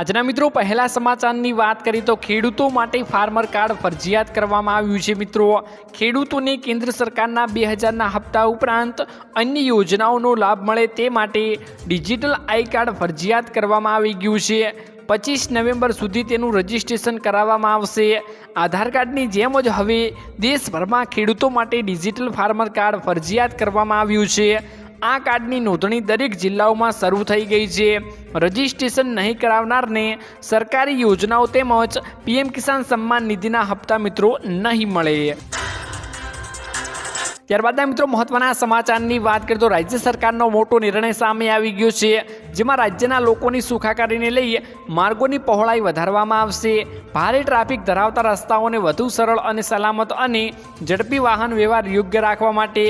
આજના મિત્રો, પહેલા સમાચારની વાત કરીએ તો ખેડૂતો માટે ફાર્મર કાર્ડ ફરજિયાત કરવામાં આવ્યું છે મિત્રો. ખેડૂતોને કેન્દ્ર સરકારના બે હજારના હપ્તા ઉપરાંત અન્ય યોજનાઓનો લાભ મળે તે માટે ડિજિટલ આઈ કાર્ડ ફરજિયાત કરવામાં આવી ગયું છે. પચીસ નવેમ્બર સુધી તેનું રજિસ્ટ્રેશન કરાવવામાં આવશે. આધાર કાર્ડની જેમ જ હવે દેશભરમાં ખેડૂતો માટે ડિજિટલ ફાર્મર કાર્ડ ફરજિયાત કરવામાં આવ્યું છે. આ કાર્ડની નોંધણી દરેક જિલ્લાઓમાં શરૂ થઈ ગઈ છે. રજિસ્ટ્રેશન નહીં કરાવનારને સરકારી યોજનાઓ તેમજ પીએમ કિસાન સન્માન નિધિના હપ્તા મિત્રો નહીં મળે. ત્યારબાદના મિત્રો મહત્વના સમાચારની વાત કરીએ તો રાજ્ય સરકારનો મોટો નિર્ણય સામે આવી ગયો છે, જેમાં રાજ્યના લોકોની સુખાકારીને લઈ માર્ગોની પહોળાઈ વધારવામાં આવશે. ભારે ટ્રાફિક ધરાવતા રસ્તાઓને વધુ સરળ અને સલામત અને ઝડપી વાહન વ્યવહાર યોગ્ય રાખવા માટે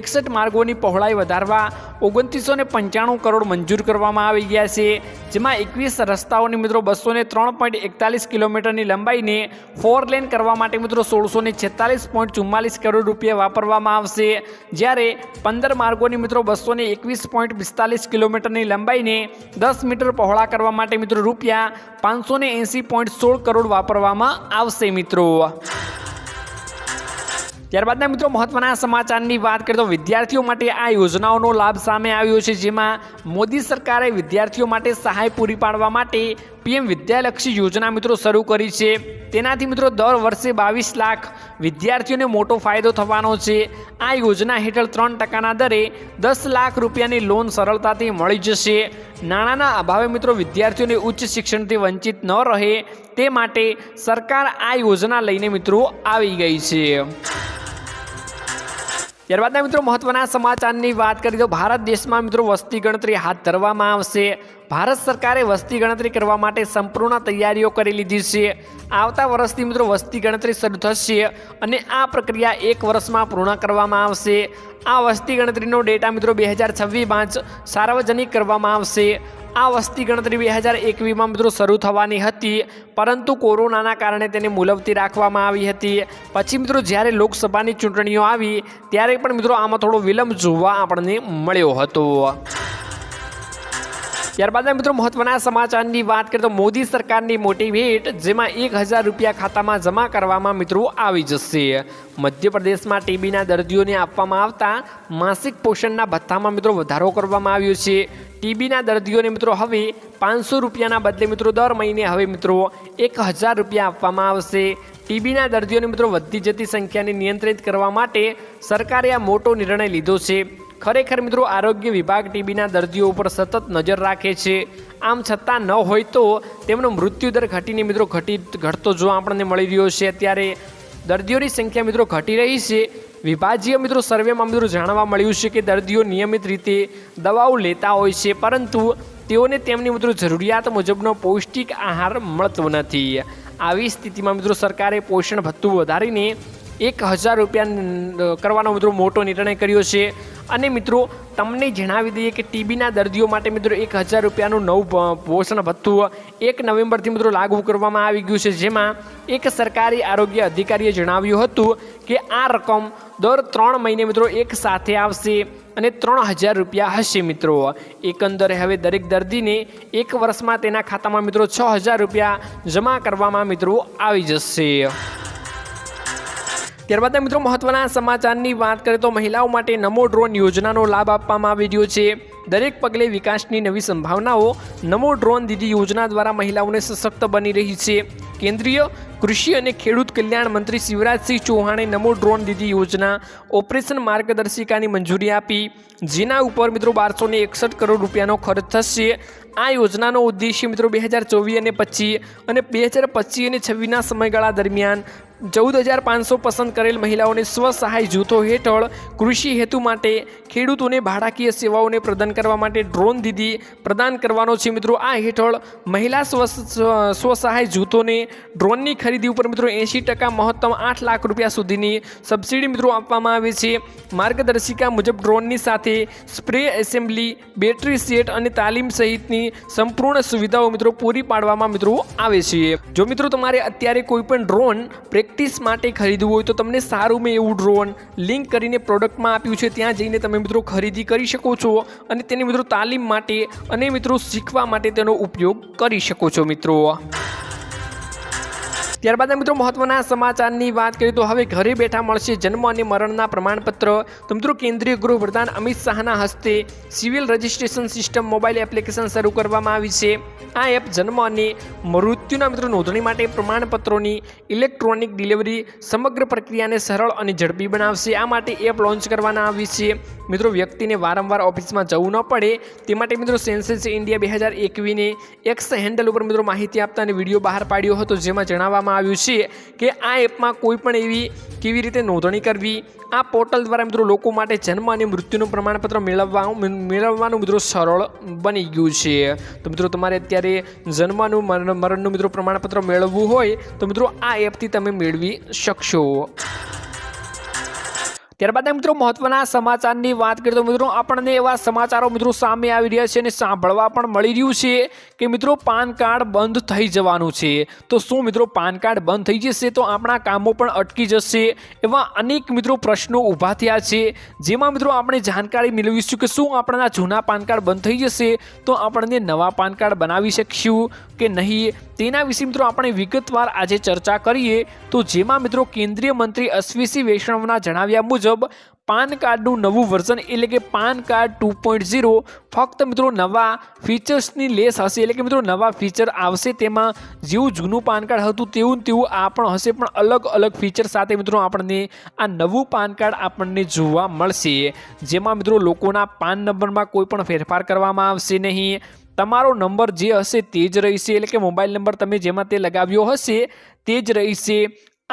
એકસઠ માર્ગોની પહોળાઈ વધારવા ઓગણત્રીસો ને પંચાણું કરોડ મંજૂર કરવામાં આવી ગયા છે, જેમાં એકવીસ રસ્તાઓની મિત્રો બસો ને ત્રણ પોઈન્ટ એકતાલીસ કિલોમીટરની લંબાઈને ફોર લેન કરવા માટે મિત્રો સોળસો ને છેતાલીસ પોઈન્ટ ચુમ્માલીસ કરોડ રૂપિયા વાપરવામાં આવશે. જ્યારે પંદર માર્ગોની મિત્રો બસો ને એકવીસ પોઈન્ટ પિસ્તાલીસ કિલોમીટરની લંબાઈને દસ મીટર પહોળા કરવા માટે મિત્રો રૂપિયા પાંચસો ને એંસી પોઈન્ટ સોળ કરોડ વાપરવામાં આવશે મિત્રો. ત્યારબાદના મિત્રો મહત્વના સમાચારની વાત કરીએ તો વિદ્યાર્થીઓ માટે આ યોજનાઓનો લાભ સામે આવ્યો છે, જેમાં મોદી સરકારે વિદ્યાર્થીઓ માટે સહાય પૂરી પાડવા માટે પીએમ વિદ્યાલક્ષી યોજના મિત્રો શરૂ કરી છે. તેનાથી મિત્રો દર વર્ષે બાવીસ લાખ વિદ્યાર્થીઓને મોટો ફાયદો થવાનો છે. આ યોજના હેઠળ ત્રણ ટકાના દરે દસ લાખ રૂપિયાની લોન સરળતાથી મળી જશે. નાણાંના અભાવે મિત્રો વિદ્યાર્થીઓને ઉચ્ચ શિક્ષણથી વંચિત ન રહે તે માટે સરકાર આ યોજના લઈને મિત્રો આવી ગઈ છે. ત્યારબાદના મિત્રો મહત્વના સમાચારની વાત કરીએ તો ભારત દેશમાં મિત્રો વસ્તી ગણતરી હાથ ધરવામાં આવશે. ભારત સરકારે વસ્તી ગણતરી કરવા માટે સંપૂર્ણ તૈયારીઓ કરી લીધી છે. આવતા વર્ષથી મિત્રો વસ્તી ગણતરી શરૂ થશે અને આ પ્રક્રિયા એક વર્ષમાં પૂર્ણ કરવામાં આવશે. આ વસ્તી ગણતરીનો ડેટા મિત્રો બે હજાર છવ્વીસમાં જ સાર્વજનિક કરવામાં આવશે. આ વસ્તી ગણતરી બે હજાર એકવીસમાં મિત્રો શરૂ થવાની હતી, પરંતુ કોરોનાના કારણે તેને મુલવતી રાખવામાં આવી હતી. પછી મિત્રો જ્યારે લોકસભાની ચૂંટણીઓ આવી, ત્યારે પણ મિત્રો આમાં થોડો વિલંબ જોવા આપણને મળ્યો હતો. ત્યારબાદના મિત્રો મહત્વના સમાચારની વાત કરીએ તો મોદી સરકારની મોટી ભેટ, જેમાં એક હજાર રૂપિયા ખાતામાં જમા કરવામાં મિત્રો આવી જશે. મધ્યપ્રદેશમાં ટીબીના દર્દીઓને આપવામાં આવતા માસિક પોષણના ભથ્થામાં મિત્રો વધારો કરવામાં આવ્યો છે. ટીબીના દર્દીઓને મિત્રો હવે પાંચસો રૂપિયાના બદલે મિત્રો દર મહિને હવે મિત્રો એક હજાર રૂપિયા આપવામાં આવશે. ટીબીના દર્દીઓને મિત્રો વધતી જતી સંખ્યાને નિયંત્રિત કરવા માટે સરકારે આ મોટો નિર્ણય લીધો છે. ખરેખર મિત્રો, આરોગ્ય વિભાગ ટીબીના દર્દીઓ ઉપર સતત નજર રાખે છે. આમ છતાં ન હોય તો તેમનો મૃત્યુદર ઘટીને મિત્રો ઘટી ઘટતો જોવા આપણને મળી રહ્યો છે. અત્યારે દર્દીઓની સંખ્યા મિત્રો ઘટી રહી છે. વિભાજીય મિત્રો સર્વેમાં મિત્રો જાણવા મળ્યું છે કે દર્દીઓ નિયમિત રીતે દવાઓ લેતા હોય છે, પરંતુ તેઓને તેમની મિત્રો જરૂરિયાત મુજબનો પૌષ્ટિક આહાર મળતો નથી. આવી સ્થિતિમાં મિત્રો સરકારે પોષણ ભથ્થું વધારીને એક હજાર રૂપિયા કરવાનો મિત્રો મોટો નિર્ણય કર્યો છે. અને મિત્રો, તમને જણાવી દઈએ કે ટીબીના દર્દીઓ માટે મિત્રો એક હજાર રૂપિયાનું નવું પોષણ ભથ્થું એક નવેમ્બરથી મિત્રો લાગુ કરવામાં આવી ગયું છે. જેમાં એક સરકારી આરોગ્ય અધિકારીએ જણાવ્યું હતું કે આ રકમ દર ત્રણ મહિને મિત્રો એક સાથે આવશે અને ત્રણ હજાર રૂપિયા હશે મિત્રો. એકંદરે હવે દરેક દર્દીને એક વર્ષમાં તેના ખાતામાં મિત્રો છ હજાર રૂપિયા જમા કરવામાં મિત્રો આવી જશે. ત્યારબાદ મિત્રો મહત્વના સમાચારની વાત કરીએ તો મહિલાઓ માટે નમો ડ્રોન યોજનાનો લાભ આપવામાં આવી રહ્યો છે. દરેક પગલે વિકાસની નવી સંભાવનાઓ. નમો ડ્રોન દીદી યોજના દ્વારા મહિલાઓને સશક્ત બની રહી છે. કેન્દ્રીય કૃષિ અને ખેડૂત કલ્યાણ મંત્રી શિવરાજસિંહ ચૌહાણે નમો ડ્રોન દીદી યોજના ઓપરેશન માર્ગદર્શિકાની મંજૂરી આપી. જેના ઉપર મિત્રો બારસો એકસઠ કરોડ રૂપિયાનો ખર્ચ થશે. આ યોજનાનો ઉદ્દેશ્ય મિત્રો બે હજાર ચોવીસ અને પચીસ અને બે હજાર પચીસ અને છવ્વીસના સમયગાળા દરમિયાન ચૌદ હજાર પાંચસો પસંદ કરેલ મહિલાઓને સ્વસહાય જૂથો હેઠળ કૃષિ હેતુ માટે ખેડૂતોને ભાડાકીય સેવાઓને પ્રદાન કરવા માટે ડ્રોન દીદી પ્રદાન કરવાનો છે. મિત્રો, આ હેઠળ મહિલા સ્વ સ્વ- સ્વસહાય જૂથોને ડ્રોનની ખરીદી ઉપર મિત્રો એંશી ટકા મહત્તમ આઠ લાખ રૂપિયા સુધીની સબસિડી મિત્રો આપવામાં આવે છે. માર્ગદર્શિકા મુજબ ડ્રોનની સાથે સ્પ્રે એસેમ્બલી, બેટરી સેટ અને તાલીમ સહિતની સંપૂર્ણ સુવિધાઓ મિત્રો પૂરી પાડવામાં મિત્રો આવે છે. જો મિત્રો તમારે અત્યારે કોઈ પણ ડ્રોન પ્રેક્ટિસ માટે ખરીદવું હોય તો તમને સારું મેં એવું ડ્રોન લિંક કરીને પ્રોડક્ટમાં આપ્યું છે. ત્યાં જઈને તમે મિત્રો ખરીદી કરી શકો છો અને તેની મિત્રો તાલીમ માટે અને મિત્રો શીખવા માટે તેનો ઉપયોગ કરી શકો છો મિત્રો. ત્યારબાદ મિત્રો મહત્વના સમાચારની વાત કરીએ તો હવે ઘરે બેઠા મળશે જન્મ અને મરણના પ્રમાણપત્ર. તો મિત્રો કેન્દ્રીય ગૃહપ્રધાન અમિત શાહના હસ્તે civil registration system mobile application શરૂ કરવામાં આવી છે. આ એપ જન્મ અને મૃત્યુના મિત્રો નોંધણી માટે પ્રમાણપત્રોની ઇલેક્ટ્રોનિક ડિલિવરી સમગ્ર પ્રક્રિયાને સરળ અને ઝડપી બનાવશે. આ માટે એપ લોન્ચ કરવામાં આવી છે. મિત્રો વ્યક્તિને વારંવાર ઓફિસમાં જવું ન પડે. તે માટે મિત્રો સેન્સેસ ઇન્ડિયા બે હજાર એકવીને એક્સ હેન્ડલ ઉપર મિત્રો માહિતી આપતા અને વીડિયો બહાર પાડ્યો હતો, જેમાં જણાવવામાં આવ્યું છે કે આ એપમાં કોઈ પણ એવી કેવી રીતે નોંધણી કરવી? આ પોર્ટલ દ્વારા મિત્રો લોકો માટે જન્મ અને મૃત્યુનું પ્રમાણપત્ર મેળવવા મેળવવાનું મિત્રો સરળ બની ગયું છે. તો મિત્રો તમારે અત્યારે જન્મનું, મરણ, મરણનું મિત્રો પ્રમાણપત્ર મેળવવું હોય તો મિત્રો આ એપથી તમે મેળવી શકશો. ત્યારબાદ મિત્રો મહત્વના સમાચારની વાત કરીએ તો મિત્રો આપણને એવા સમાચારો મિત્રો સામે આવી રહ્યા છે અને સાંભળવા પણ મળી રહ્યું છે કે મિત્રો પાન કાર્ડ બંધ થઈ જવાનું છે. તો શું મિત્રો પાન કાર્ડ બંધ થઈ જશે? તો આપણા કામો પણ અટકી જશે એવા અનેક મિત્રો પ્રશ્નો ઊભા થયા છે. જેમાં મિત્રો આપણે જાણકારી મેળવીશું કે શું આપણા જૂના પાન કાર્ડ બંધ થઈ જશે? તો આપણને નવા પાન કાર્ડ બનાવી શકશું કે નહીં? તેના વિશે મિત્રો આપણે વિગતવાર આજે ચર્ચા કરીએ. તો જેમાં મિત્રો કેન્દ્રીય મંત્રી અશ્વિસી વૈષ્ણવના જણાવ્યા મુજબ પાન કાર્ડનું નવું વર્ઝન એટલે કે PAN card two point zero ફક્ત મિત્રો નવા ફીચર્સની લેસ હશે. એટલે કે મિત્રો નવા ફીચર આવશે તેમાં જેવું જૂનું પાન કાર્ડ હતું તેવું તેવું આ પણ હશે. પણ અલગ અલગ ફીચર સાથે મિત્રો આપણને આ નવું પાન કાર્ડ આપણને જોવા મળશે. જેમાં મિત્રો લોકોના પાન નંબરમાં કોઈ પણ ફેરફાર કરવામાં આવશે નહીં. તમારો નંબર જે હશે તે જ રહેશે. એટલે કે મોબાઈલ નંબર તમે જેમાં તે લગાવ્યો હશે તે જ રહેશે.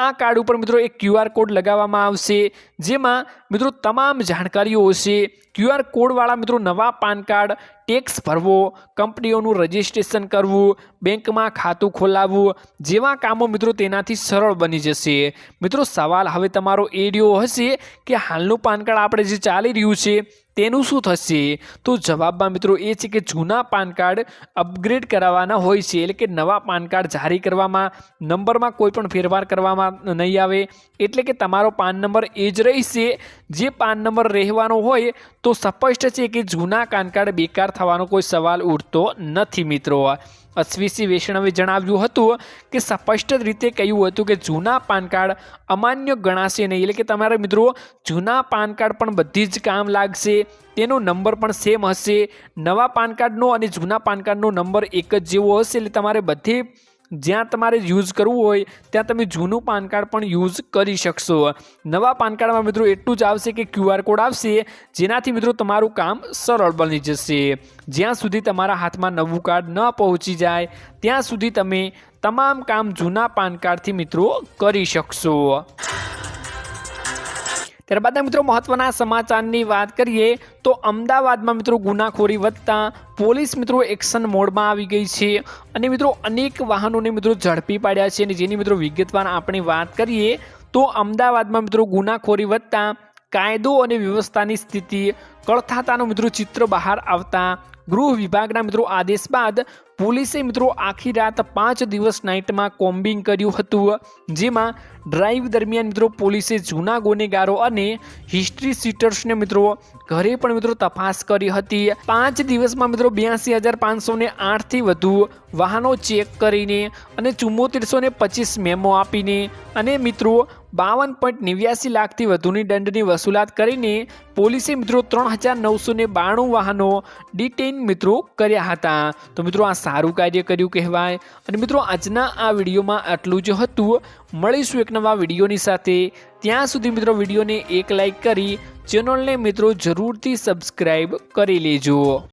આ કાર્ડ ઉપર મિત્રો એક ક્યુઆર કોડ લગાવવામાં આવશે, જેમાં મિત્રો તમામ જાણકારીઓ હશે. ક્યુઆર કોડવાળા મિત્રો નવા પાન કાર્ડ ટેક્સ ભરવો, કંપનીઓનું રજિસ્ટ્રેશન કરવું, બેંકમાં ખાતું ખોલાવવું, જેવા કામો મિત્રો તેનાથી સરળ બની જશે. મિત્રો સવાલ હવે તમારો એ હશે કે હાલનું પાન કાર્ડ આપણે જે ચાલી રહ્યું છે તેનું શું થશે? તો જવાબમાં મિત્રો એ છે કે જૂના પાન કાર્ડ અપગ્રેડ કરાવવાના હોય છે. એટલે કે નવા પાન કાર્ડ જારી કરવામાં, નંબરમાં કોઈ પણ ફેરફાર કરવામાં નહીં આવે. એટલે કે તમારો પાન નંબર એ જ રહેશે. જે પાન નંબર રહેવાનો હોય તો સ્પષ્ટ છે કે જૂના પાન કાર્ડ બેકાર થવાનો કોઈ સવાલ ઉઠતો નથી મિત્રો. અશ્વિસી વૈષ્ણવે જણાવ્યું હતું કે સ્પષ્ટ રીતે કહ્યું હતું કે જૂના પાન કાર્ડ અમાન્ય ગણાશે નહીં. એટલે કે તમારા મિત્રો, જૂના પાન કાર્ડ પણ બધી જ કામ લાગશે, તેનો નંબર પણ સેમ હશે. નવા પાન કાર્ડનો અને જૂના પાન કાર્ડનો નંબર એક જ જેવો હશે. એટલે તમારે બધે જ્યાં તમારે યુઝ કરવું હોય, ત્યાં તમે જૂનું પાન કાર્ડ પણ યુઝ કરી શકશો. નવા પાન કાર્ડમાં મિત્રો એટલું જ આવશે કે ક્યુઆર કોડ આવશે, જેનાથી મિત્રો તમારું કામ સરળ બની જશે. જ્યાં સુધી તમારા હાથમાં નવું કાર્ડ ન પહોંચી જાય, ત્યાં સુધી તમે તમામ કામ જૂના પાન કાર્ડથી મિત્રો કરી શકશો. ત્યારબાદ મિત્રો મહત્વના સમાચારની વાત કરીએ તો અમદાવાદમાં મિત્રો ગુનાખોરી વધતા પોલીસ મિત્રો એક્શન મોડમાં આવી ગઈ છે અને મિત્રો અનેક વાહનોને મિત્રો ઝડપી પાડ્યા છે અને જેની મિત્રો વિગતવાર આપણે વાત કરીએ તો અમદાવાદમાં મિત્રો ગુનાખોરી વધતા કાયદો અને વ્યવસ્થાની સ્થિતિ કળથાતાનું મિત્રો ચિત્ર બહાર આવતા ગૃહ વિભાગના મિત્રો આદેશ બાદ પોલીસે મિત્રો આખી રાત પાંચ દિવસ નાઇટમાં કોમ્બિંગ કર્યું હતું, જેમાં ડ્રાઈવ દરમિયાન મિત્રો પોલીસે જૂના ગુનેગારો અને હિસ્ટ્રી સીટર્સને મિત્રો ઘરે પણ મિત્રો તપાસ કરી હતી. પાંચ દિવસમાં મિત્રો બ્યાસી હજાર પાંચસો ને આઠથી વધુ વાહનો ચેક કરીને અને ચુમ્મોતેરસો ને પચીસ મેમો આપીને અને મિત્રો બાવન પોઈન્ટ નેવ્યાસી લાખથી વધુની દંડની વસૂલાત કરીને પોલીસે મિત્રો ત્રણ હજાર નવસો ને બાણું વાહનો ડિટેઇન મિત્રો કર્યા હતા. તો મિત્રો આ સારું કાર્ય કર્યું કહેવાય. અને મિત્રો, આજના આ વિડીયોમાં આટલું જ હતું. મળીશું એક નવા વિડીયોની સાથે. ત્યાં સુધી મિત્રો, વિડીયોને એક લાઈક કરી, ચેનલને મિત્રો, જરૂરથી સબસ્ક્રાઈબ કરી લેજો.